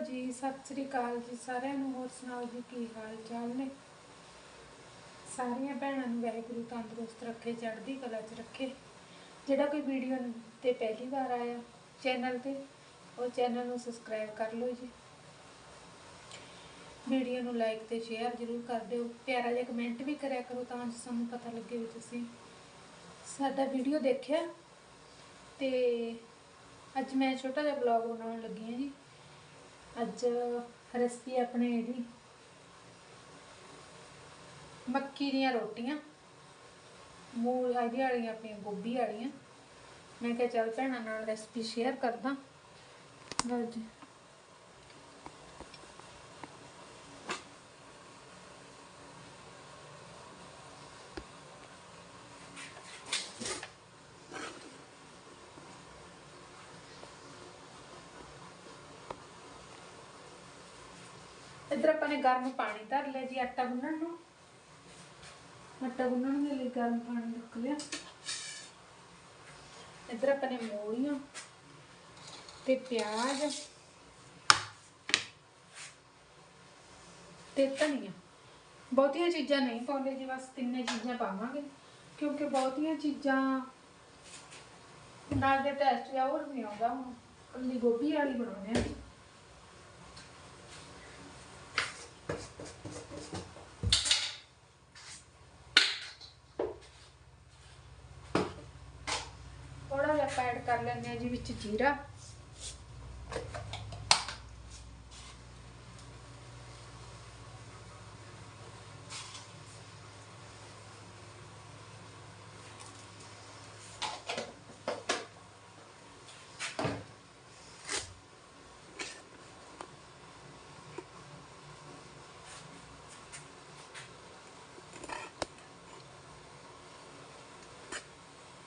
ਜੀ, ਸਤਿ ਸ੍ਰੀ ਅਕਾਲ ਜੀ, ਸਾਰਿਆਂ ਨੂੰ ਹੋਰ ਸੁਣਾਓ ਜੀ, ਕੀ ਹਾਲ ਚਾਲ ਨੇ? ਸਾਰੀਆਂ ਭੈਣਾਂ ਨੂੰ ਵਾਹਿਗੁਰੂ ਤੰਦਰੁਸਤ ਰੱਖੇ, ਚੜ੍ਹਦੀ ਕਲਾ 'ਚ ਰੱਖੇ। ਜਿਹੜਾ ਕੋਈ ਵੀਡੀਓ ਤੇ ਪਹਿਲੀ ਵਾਰ ਆਇਆ ਚੈਨਲ ਤੇ, ਉਹ ਚੈਨਲ ਨੂੰ ਸਬਸਕ੍ਰਾਈਬ ਕਰ ਲਓ ਜੀ। ਵੀਡੀਓ ਨੂੰ ਲਾਈਕ ਤੇ ਸ਼ੇਅਰ ਜ਼ਰੂਰ ਕਰ ਦਿਓ। ਪਿਆਰਾ ਜਿਹਾ ਕਮੈਂਟ ਵੀ ਕਰਿਆ ਕਰੋ ਤਾਂ ਜੋ ਸਾਨੂੰ ਪਤਾ ਲੱਗੇ ਵੀ ਤੁਸੀਂ ਸਾਡਾ ਵੀਡੀਓ ਦੇਖਿਆ। ਤੇ ਅੱਜ ਮੈਂ ਛੋਟਾ ਜਿਹਾ ਬਲੌਗ ਬਣਾਉਣ ਲੱਗੀ ਹਾਂ ਜੀ। ਅੱਜ ਰੈਸਪੀ ਆਪਣੇ ਇਹਦੀ। ਮੱਕੀ ਦੀਆਂ ਰੋਟੀਆਂ। ਮੂਲ ਇਹਦੀ ਵਾਲੀਆਂ ਆਪਣੀਆਂ, ਗੋਭੀ ਵਾਲੀਆਂ। ਮੈਂ ਕਿਹਾ ਚੱਲ ਭੈਣਾਂ ਨਾਲ ਰੈਸਪੀ ਸ਼ੇਅਰ ਕਰਦਾ। ਲਓ ਜੀ। ਇੱਧਰ ਆਪਾਂ ਨੇ ਗਰਮ ਪਾਣੀ ਧਰ ਲਿਆ ਜੀ, ਆਟਾ ਗੁੰਨਣ ਨੂੰ। ਆਟਾ ਗੁੰਨਣ ਦੇ ਲਈ ਗਰਮ ਪਾਣੀ ਰੱਖ ਲਿਆ। ਇੱਧਰ ਆਪਾਂ ਨੇ ਮੂਲੀਆਂ ਤੇ ਪਿਆਜ਼ ਤੇ ਧਨੀਆ। ਬਹੁਤੀਆਂ ਚੀਜ਼ਾਂ ਨਹੀਂ ਪਾਉਂਦੇ ਜੀ, ਬਸ ਤਿੰਨੇ ਚੀਜ਼ਾਂ ਪਾਵਾਂਗੇ, ਕਿਉਂਕਿ ਬਹੁਤੀਆਂ ਚੀਜ਼ਾਂ ਨਾਲ ਦੇ ਟੈਸਟ ਜਾਂ ਹੋਰ ਨਹੀਂ ਆਉਂਦਾ। ਹੁਣ ਕੱਲੀ ਗੋਭੀ ਵਾਲੀ ਬਣਾਉਣੇ ਆ ਥੋੜਾ ਜਿਹਾ ਆਪਾਂ ਐਡ ਕਰ ਲੈਂਦੇ ਆ ਜੀ ਵਿੱਚ ਜੀਰਾ।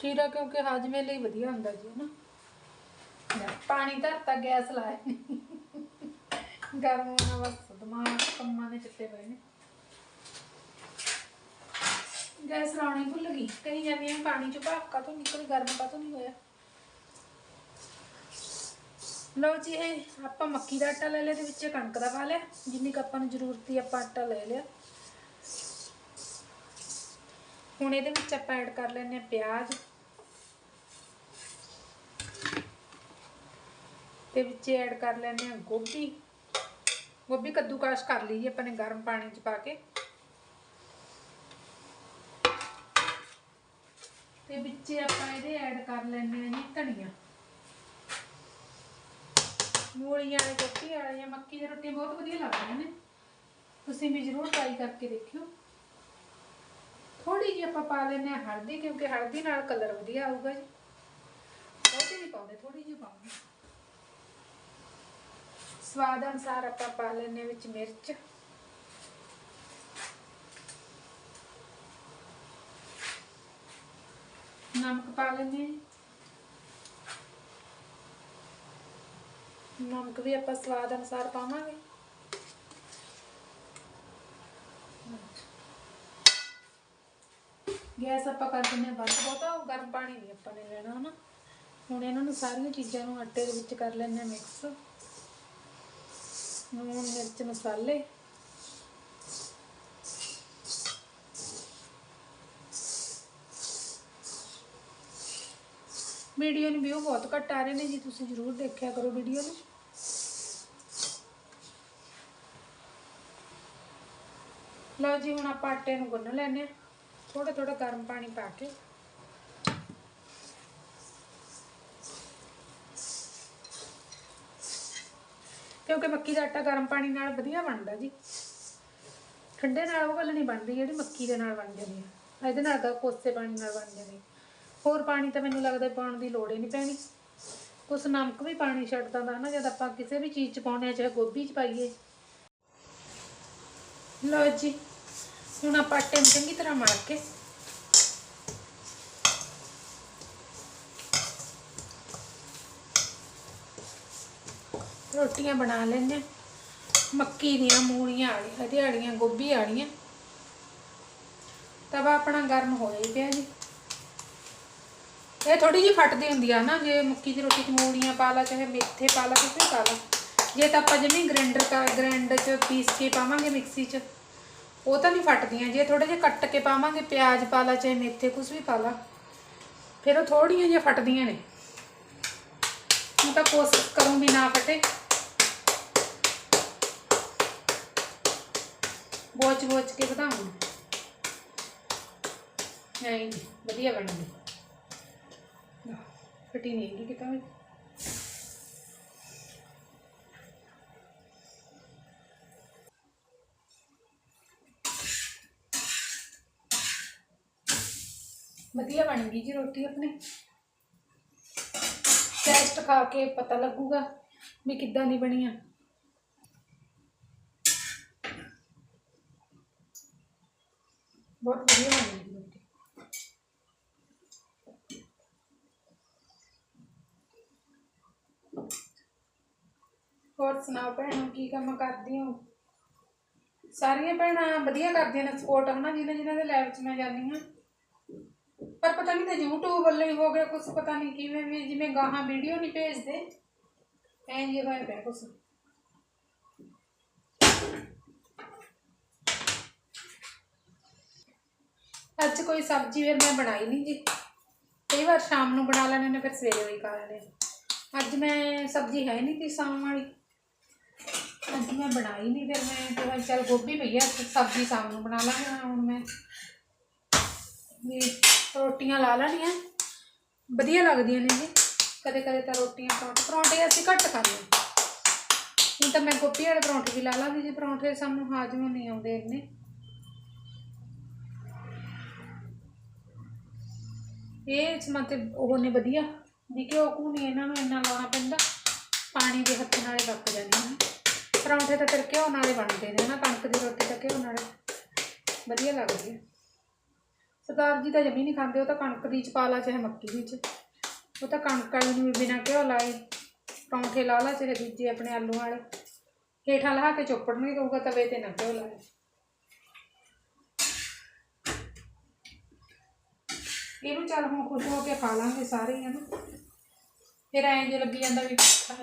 ਜੀਰਾ ਕਿਉਂਕਿ ਹਾਜਮੇ ਲਈ ਵਧੀਆ ਹੁੰਦਾ ਜੀ ਹਨਾ ਪਾਣੀ ਧਰਤਾ, ਗੈਸ ਲਾਇਆ ਗਰਮ ਹੋਣਾ ਬਸ, ਦਿਮਾਗ ਕੰਮਾਂ ਦੇ ਚੱਤੇ ਪਏ ਨੇ। ਗੈਸ ਲਾਉਣੀ ਭੁੱਲ ਗਈ। ਕਹੀ ਜਾਂਦੀ ਹਾਂ ਪਾਣੀ ਚ ਭਾਪਕਾ ਤੋਂ ਨਿਕਲ, ਗਰਮ ਕਾ ਤੋਂ ਨਹੀਂ ਹੋਇਆ। ਲਓ ਜੀ, ਇਹ ਆਪਾਂ ਮੱਕੀ ਦਾ ਆਟਾ ਲੈ ਲਿਆ ਤੇ ਵਿੱਚ ਕਣਕ ਦਾ ਪਾ ਲਿਆ। ਜਿੰਨੀ ਕੁ ਆਪਾਂ ਨੂੰ ਜ਼ਰੂਰਤ ਹੀ ਆਪਾਂ ਆਟਾ ਲੈ ਲਿਆ। ਹੁਣ ਇਹਦੇ ਵਿੱਚ ਆਪਾਂ ਐਡ ਕਰ ਲੈਂਦੇ ਆ ਪਿਆਜ਼। ਤੇ ਵਿੱਚ ਐਡ ਕਰ ਲੈਂਦੇ ਆ ਗੋਭੀ। ਗੋਭੀ ਕੱਦੂਕਾਸ਼ ਕਰ ਲਈ ਆਪਾਂ ਨੇ ਗਰਮ ਪਾਣੀ ਚ ਪਾ ਕੇ। ਤੇ ਵਿੱਚ ਆਪਾਂ ਇਹਦੇ ਐਡ ਕਰ ਲੈਂਦੇ ਆ ਜੀ ਧਨੀਆ। ਮੂਲੀਆਂ ਵਾਲੀ ਰੋਟੀ ਵਾਲੀਆਂ ਮੱਕੀ ਦੀ ਰੋਟੀ ਬਹੁਤ ਵਧੀਆ ਲੱਗਦੀਆਂ ਨੇ। ਤੁਸੀਂ ਵੀ ਜ਼ਰੂਰ ਟਰਾਈ ਕਰਕੇ ਦੇਖਿਓ। ਥੋੜੀ ਜਿਹੀ ਆਪਾਂ ਪਾ ਲੈਂਦੇ ਹਾਂ ਹਲਦੀ ਕਿਉਂਕਿ ਹਲਦੀ ਨਾਲ ਕਲਰ ਵਧੀਆ ਆਊਗਾ ਜੀ। ਬਹੁਤੀ ਨਹੀਂ ਪਾਉਂਦੇ ਥੋੜੀ ਜਿਹੀ ਪਾਉਂਦੇ ਸਵਾਦ ਅਨੁਸਾਰ ਆਪਾਂ ਪਾ ਲੈਂਦੇ ਹਾਂ ਵਿੱਚ ਮਿਰਚ। ਨਮਕ ਪਾ ਲੈਂਦੇ ਨਮਕ ਵੀ ਆਪਾਂ ਸਵਾਦ ਅਨੁਸਾਰ ਪਾਵਾਂਗੇ। ਗੈਸ ਆਪਾਂ ਕਰ ਦਿੰਦੇ ਹਾਂ ਬੰਦ ਬਹੁਤਾ ਗਰਮ ਪਾਣੀ ਨਹੀਂ ਆਪਾਂ ਨੇ ਲੈਣਾ ਹਨਾ। ਹੁਣ ਇਹਨਾਂ ਨੂੰ ਸਾਰੀਆਂ ਚੀਜ਼ਾਂ ਨੂੰ ਆਟੇ ਦੇ ਵਿੱਚ ਕਰ ਲੈਂਦੇ ਹਾਂ ਮਿਕਸ। ਨੂਣ ਮਿਰਚ ਮਸਾਲੇ। ਵੀਡੀਓ ਨੂੰ ਵਿਊ ਬਹੁਤ ਘੱਟ ਆ ਰਹੇ ਨੇ ਜੀ, ਤੁਸੀਂ ਜ਼ਰੂਰ ਦੇਖਿਆ ਕਰੋ ਵੀਡੀਓ ਨੂੰ। ਲਓ ਜੀ, ਹੁਣ ਆਪਾਂ ਆਟੇ ਨੂੰ ਗੁੰਨ ਲੈਂਦੇ ਹਾਂ। ਥੋੜਾ ਥੋੜਾ ਗਰਮ ਪਾਣੀ ਪਾ ਕੇ। ਕਿਉਂਕਿ ਮੱਕੀ ਦਾ ਆਟਾ ਗਰਮ ਪਾਣੀ ਨਾਲ ਵਧੀਆ ਬਣਦਾ ਜੀ। ਠੰਡੇ ਨਾਲ ਉਹ ਗੱਲ ਨਹੀਂ ਬਣਦੀ, ਜਿਹੜੀ ਮੱਕੀ ਦੇ ਨਾਲ ਬਣ ਜਾਂਦੀ ਹੈ ਇਹਦੇ ਨਾਲ ਤਾਂ ਕੋਸੇ ਪਾਣੀ ਨਾਲ ਬਣ ਜਾਂਦੀ। ਹੋਰ ਪਾਣੀ ਤਾਂ ਮੈਨੂੰ ਲੱਗਦਾ ਪਾਉਣ ਦੀ ਲੋੜ ਹੀ ਨਹੀਂ ਪੈਣੀ। ਕੁਛ ਨਮਕ ਵੀ ਪਾਣੀ ਛੱਡ ਦਿੰਦਾ ਨਾ ਜਦ ਆਪਾਂ ਕਿਸੇ ਵੀ ਚੀਜ਼ ਚ ਪਾਉਣੇ ਆ, ਚਾਹੇ ਗੋਭੀ ਚ ਪਾਈਏ। ਲਓ ਜੀ, ਹੁਣ ਆਪਾਂ ਆਟੇ ਨੂੰ ਚੰਗੀ ਤਰ੍ਹਾਂ ਮਲ ਕੇ ਰੋਟੀਆਂ ਬਣਾ ਲੈਂਦੇ ਹਾਂ। ਮੱਕੀ ਦੀਆਂ, ਮੂਲੀਆਂ ਵਾਲੀਆਂ ਹਰਿਆੜੀਆਂ ਗੋਭੀ ਵਾਲੀਆਂ। ਤਵਾ ਆਪਣਾ ਗਰਮ ਹੋ ਹੀ ਪਿਆ ਜੀ। ਇਹ ਥੋੜੀ ਜਿਹੀ ਫਟਦੀ ਹੁੰਦੀ ਆ ਨਾ, ਜੇ ਮੱਕੀ ਦੀ ਰੋਟੀ ਚ ਮੂਲੀਆਂ ਪਾ ਲਾ, ਚਾਹੇ ਮੇਥੇ ਪਾ ਲਾ, ਕੁਛ ਵੀ ਪਾ ਲਾ। ਜੇ ਤਾਂ ਆਪਾਂ ਜਿਵੇਂ ਗ੍ਰਾਈਂਡਰ ਕਰ ਗ੍ਰਾਈਂਡਰ 'ਚ ਪੀਸ ਕੇ ਪਾਵਾਂਗੇ ਮਿਕਸੀ 'ਚ, ਉਹ ਤਾਂ ਨਹੀਂ ਫਟਦੀਆਂ। ਜੇ ਥੋੜੇ ਜਿਹਾ ਕੱਟ ਕੇ ਪਾਵਾਂਗੇ, ਪਿਆਜ਼ ਪਾ ਲਾ, ਚਾਹੇ ਮੇਥੇ ਕੁਝ ਵੀ ਪਾ ਲਾ, ਫਿਰ ਉਹ ਥੋੜੀਆਂ ਜਿਹੀਆਂ ਫਟਦੀਆਂ ਨੇ। ਮੈਂ ਤਾਂ ਕੋਸ਼ਿਸ਼ ਕਰੂੰ ਵੀ ਨਾ ਫਟੇ। ਬੋਚ ਬੋਚ ਕੇ ਵਧਾਉਂ ਨਹੀਂ, ਵਧੀਆ ਬਣਦੀ ਫਟੀ ਨਹੀਂ ਹੈਗੀ ਕਿਤਾ ਵੀ। ਵਧੀਆ ਬਣ ਗਈ ਜੀ ਰੋਟੀ ਆਪਣੀ। ਟੈਸਟ ਖਾ ਕੇ ਪਤਾ ਲੱਗੂਗਾ ਵੀ ਕਿੱਦਾਂ ਦੀ ਬਣੀ ਆ। ਬਹੁਤ ਵਧੀਆ ਬਣੀ ਜੀ ਰੋਟੀ। ਹੋਰ ਸੁਣਾਓ ਭੈਣੋ, ਕੀ ਕੰਮ ਕਰਦੀ ਹੋ? ਸਾਰੀਆਂ ਭੈਣਾਂ ਵਧੀਆ ਕਰਦੀਆਂ ਨੇ ਸਪੋਰਟ ਹਨਾ, ਜਿਹਨਾਂ ਜਿਹਨਾਂ ਦੇ ਲਾਈਵ 'ਚ ਮੈਂ ਜਾਂਦੀ ਹਾਂ। ਪਰ ਪਤਾ ਨਹੀਂ ਤੇ YouTube ਵੱਲੋਂ ਹੀ ਹੋ ਗਿਆ ਕੁਝ ਪਤਾ ਨਹੀਂ ਕਿਵੇਂ ਵੀ, ਜਿਵੇਂ ਗਾਹਾਂ ਵੀਡੀਓ ਨਹੀਂ ਭੇਜਦੇ, ਐਂ ਜੇ ਹੋਇਆ ਪਿਆ ਕੁਛ। ਅੱਜ ਕੋਈ ਸਬਜ਼ੀ ਫਿਰ ਮੈਂ ਬਣਾਈ ਨਹੀਂ ਜੀ। ਕਈ ਵਾਰ ਸ਼ਾਮ ਨੂੰ ਬਣਾ ਲੈਣੇ ਨੇ ਫਿਰ ਸਵੇਰੇ ਵੀ ਖਾ ਲੈਣੇ ਅੱਜ ਮੈਂ ਸਬਜ਼ੀ ਹੈ ਨਹੀਂ ਤੀ ਸ਼ਾਮ ਵਾਲੀ। ਅੱਜ ਮੈਂ ਬਣਾਈ ਨਹੀਂ ਫਿਰ ਮੈਂ ਕਿਹਾ ਚੱਲ ਗੋਭੀ ਪਈ ਆ, ਸਬਜ਼ੀ ਸ਼ਾਮ ਨੂੰ ਬਣਾ ਲਾਂਗੇ ਹੁਣ ਮੈਂ ਵੀ ਰੋਟੀਆਂ ਲਾ ਲੈਣੀਆਂ। ਵਧੀਆ ਲੱਗਦੀਆਂ ਨੇ ਜੀ। ਕਦੇ ਕਦੇ ਤਾਂ ਰੋਟੀਆਂ, ਪਰੌਂਠੇ ਪਰੌਂਠੇ ਅਸੀਂ ਘੱਟ ਖਾਂਦੇ ਹਾਂ। ਹੁਣ ਤਾਂ ਮੈਂ ਗੋਭੀ ਵਾਲੇ ਪਰੌਂਠੇ ਵੀ ਲਾ ਲਾਂਗੀ ਜੀ। ਪਰੌਂਠੇ ਸਾਨੂੰ ਹਾਜ਼ਮ ਨਹੀਂ ਆਉਂਦੇ ਇੰਨੇ। ਇਹ ਸਮਾਂ ਤੇ ਉਹ ਨੇ ਵਧੀਆ। ਵੀ ਘਿਓ ਉਹ ਨਹੀਂ ਇਹਨਾਂ ਨੂੰ ਇੰਨਾ ਲਾਉਣਾ ਪੈਂਦਾ, ਪਾਣੀ ਦੇ ਹੱਥ ਨਾਲੇ ਪੱਕ ਜਾਂਦੀਆਂ ਨੇ। ਪਰੌਂਠੇ ਤਾਂ ਫਿਰ ਘਿਓ ਨਾਲੇ ਬਣਦੇ ਨੇ ਨਾ ਕਣਕ ਦੀ ਰੋਟੀ ਤਾਂ ਘਿਓ ਨਾਲੇ। ਵਧੀਆ ਲੱਗਦੀ ਹੈ ਸਰਦਾਰ ਜੀ ਤਾਂ ਜਮੀ ਨਹੀਂ ਖਾਂਦੇ, ਉਹ ਤਾਂ ਕਣਕ ਦੀ ਚ ਪਾ ਲਾ, ਚਾਹੇ ਮੱਕੀ ਦੀ ਚ। ਉਹ ਤਾਂ ਕਣਕ ਵਾਲੀ ਨੂੰ ਵੀ ਬਿਨਾਂ ਘਿਓ ਲਾਏ, ਪਰੌਂਠੇ ਲਾ ਲਾ ਚਾਹੇ ਦੂਜੇ ਆਪਣੇ ਆਲੂ ਵਾਲੇ। ਹੇਠਾਂ ਲਾ ਕੇ ਚੋਪੜਨਗੇ, ਕਹੂਗਾ ਤਵੇ ਤੇ ਨਾ ਘਿਓ ਲਾਏ। ਇਹਨੂੰ ਚੱਲ ਹੁਣ ਖੁਸ਼ ਹੋ ਕੇ ਖਾ ਲਾਂਗੇ ਸਾਰੇ ਹੀ ਹਨਾ ਫਿਰ ਐਂ ਜੇ ਲੱਗੀ ਜਾਂਦਾ ਵੀ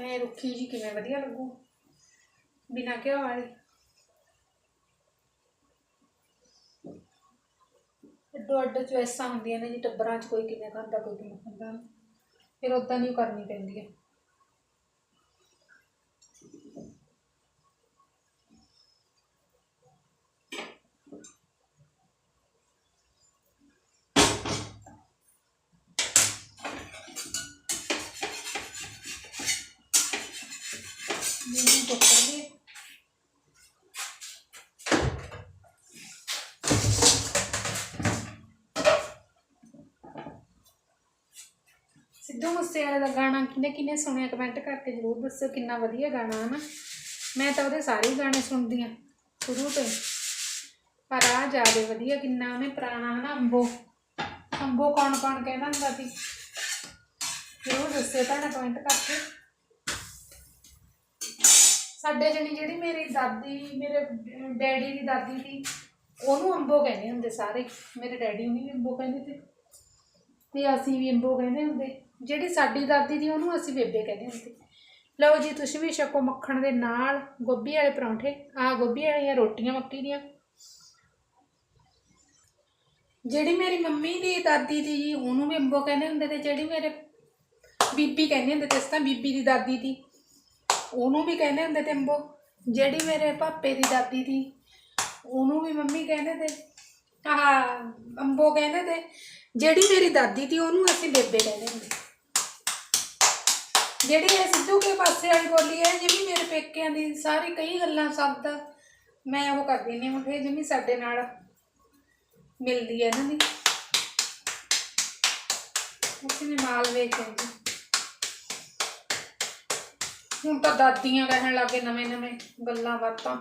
ਐ ਰੁੱਖੀ ਜੀ ਕਿਵੇਂ ਵਧੀਆ ਲੱਗੂ। ਬਿਨਾਂ ਘਿਓ ਵਾਲੀ। ਅੱਡੋ ਅੱਡ ਚੁਆਇਸਾਂ ਹੁੰਦੀਆਂ ਨੇ ਜੀ, ਟੱਬਰਾਂ 'ਚ ਕੋਈ ਕਿਵੇਂ ਖਾਂਦਾ, ਕੋਈ ਕਿਵੇਂ ਖਾਂਦਾ। ਫਿਰ ਉਦਾਂ ਦੀ ਓ ਕਰਨੀ ਪੈਂਦੀ ਹੈ ਜਿਹਨੂੰ ਚੁੱਪੜ ਸਿੱਧੂ ਮੂਸੇਵਾਲੇ ਦਾ ਗਾਣਾ ਕਿਨੇ ਕਿਨੇ ਸੁਣਿਆ? ਕਮੈਂਟ ਕਰਕੇ ਜ਼ਰੂਰ ਦੱਸਿਓ ਕਿੰਨਾ ਵਧੀਆ ਗਾਣਾ ਹੈ ਨਾ। ਮੈਂ ਤਾਂ ਉਹਦੇ ਸਾਰੇ ਗਾਣੇ ਸੁਣਦੀ ਆ ਸ਼ੁਰੂ ਤੋਂ ਪਰ ਆ ਜ਼ਿਆਦਾ ਵਧੀਆ ਕਿੰਨਾ ਉਹਨੇ ਪੁਰਾਣਾ ਹੈ ਨਾ ਅੰਬੋ। ਅੰਬੋ ਕੌਣ ਕੌਣ ਕਹਿੰਦਾ ਹੁੰਦਾ ਸੀ? ਜ਼ਰੂਰ ਦੱਸਿਓ ਭੈਣਾ ਕਮੈਂਟ ਕਰਕੇ। ਸਾਡੇ ਜਣੀ ਜਿਹੜੀ ਮੇਰੀ ਦਾਦੀ, ਮੇਰੇ ਡੈਡੀ ਦੀ ਦਾਦੀ ਸੀ, ਉਹਨੂੰ ਅੰਬੋ ਕਹਿੰਦੇ ਹੁੰਦੇ ਸਾਰੇ। ਮੇਰੇ ਡੈਡੀ ਨੂੰ ਵੀ ਅੰਬੋ ਕਹਿੰਦੇ ਤੇ ਤੇ ਅਸੀਂ ਵੀ ਅੰਬੋ ਕਹਿੰਦੇ ਹੁੰਦੇ। ਜਿਹੜੀ ਸਾਡੀ ਦਾਦੀ ਦੀ ਉਹਨੂੰ ਅਸੀਂ ਬੇਬੇ ਕਹਿੰਦੇ ਹੁੰਦੇ ਲਓ ਜੀ, ਤੁਸੀਂ ਵੀ ਛਕੋ ਮੱਖਣ ਦੇ ਨਾਲ ਗੋਭੀ ਵਾਲੇ ਪਰੌਂਠੇ। ਆ ਗੋਭੀ ਵਾਲੀਆਂ ਰੋਟੀਆਂ ਮੱਕੀ ਦੀਆਂ। ਜਿਹੜੀ ਮੇਰੀ ਮੰਮੀ ਦੀ ਦਾਦੀ ਦੀ ਜੀ, ਉਹਨੂੰ ਵੀ ਅੰਬੋ ਕਹਿੰਦੇ ਹੁੰਦੇ ਤੇ ਜਿਹੜੀ ਮੇਰੇ ਬੀਬੀ ਕਹਿੰਦੇ ਹੁੰਦੇ ਤੇ ਇਸ ਤਾਂ ਬੀਬੀ ਦੀ ਦਾਦੀ ਦੀ ਉਹਨੂੰ ਵੀ ਕਹਿੰਦੇ ਹੁੰਦੇ ਤੇ ਅੰਬੋ ਜਿਹੜੀ ਮੇਰੇ ਪਾਪੇ ਦੀ ਦਾਦੀ ਦੀ ਉਹਨੂੰ ਵੀ ਮੰਮੀ ਕਹਿੰਦੇ ਤੇ। ਆਹ, ਅੰਬੋ ਕਹਿੰਦੇ ਤੇ। ਜਿਹੜੀ ਮੇਰੀ ਦਾਦੀ ਤੀ ਉਹਨੂੰ ਅਸੀਂ ਬੇਬੇ ਕਹਿੰਦੇ ਹੁੰਦੇ। ਜਿਹੜੀ ਇਹ ਸਿੱਧੂ ਕੇ ਪਾਸੇ ਵਾਲੀ ਬੋਲੀ ਹੈ, ਜਿਵੇਂ ਮੇਰੇ ਪੇਕਿਆਂ ਦੀ ਸਾਰੀ ਕਈ ਗੱਲਾਂ ਸ਼ਬਦ, ਮੈਂ ਉਹ ਕਰਦੀ ਨਹੀਂ ਮੈਂ ਕਿਹਾ ਜਿਵੇਂ ਸਾਡੇ ਨਾਲ ਮਿਲਦੀ ਹੈ ਇਹਨਾਂ ਦੀ। ਅਸੀਂ ਵੀ ਮਾਲ ਵੇਚਦੇ ਹੁਣ ਤਾਂ ਦਾਦੀਆਂ ਕਹਿਣ ਲੱਗੇ ਨਵੇਂ ਨਵੇਂ ਗੱਲਾਂ ਬਾਤਾਂ।